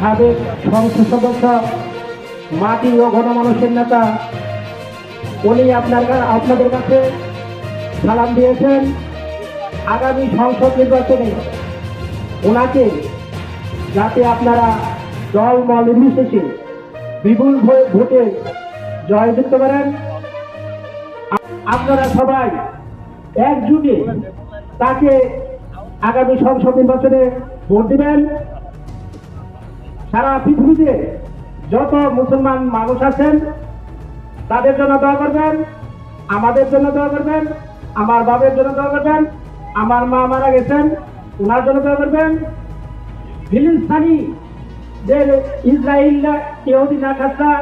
সাবেক সংসদ সদস্য, মাটি ও গণমানুষের নেতা, উনি আপনার আপনাদের কাছে সালাম দিয়েছেন। আগামী সংসদ নির্বাচনে ওনাকে যাতে আপনারা দল মল নির্বিশেষে বিপুল ভোটে জয় দিতে পারেন। আপনারা সবাই একজুটে তাকে আগামী সংসদ নির্বাচনে ভোট দিবেন। সারা পৃথিবীতে যত মুসলমান মানুষ আছেন, তাদের জন্য দোয়া করবেন, আমাদের জন্য দোয়া করবেন, আমার বাবার জন্য দোয়া করবেন, আমার মা মারা গেছেন ওনার জন্য দোয়া করবেন। ফিলিস্তানি যে ইসরায়েল ইহুদি নাকাশরা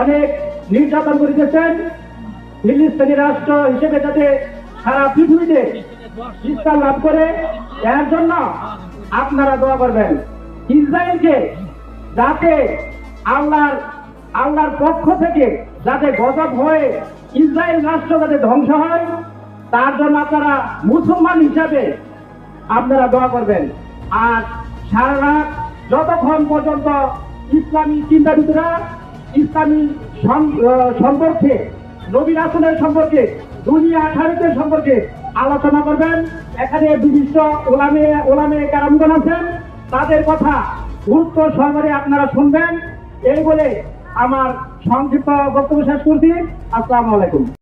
অনেক নির্যাতন করিতেছেন। ফিলিস্তানি রাষ্ট্র হিসেবে যাতে সারা পৃথিবীতে বিস্তার লাভ করে, এর জন্য আপনারা দোয়া করবেন। ইসরায়েলকে যাতে আল্লাহর আল্লাহর পক্ষ থেকে যাতে গজব হয়ে ইসরায়েল রাষ্ট্র যাতে ধ্বংস হয়, তার জন্য আপনারা মুসলমান হিসাবে আপনারা দোয়া করবেন। আর সারা রাত যতক্ষণ পর্যন্ত ইসলামী চিন্তাবিদরা, ইসলামী সম্পর্কে নবীন আসনের সম্পর্কে, দুনিয়া খারিদের সম্পর্কে আলোচনা করবেন। এখানে বিশিষ্ট ওলামে ওলামে কারামগণ আছেন। তাদের কথা গুরুত্ব সহকারে আপনারা শুনবেন। এই বলে আমার সংক্ষিপ্ত বক্তব্য শেষ করছি। আসসালামু আলাইকুম।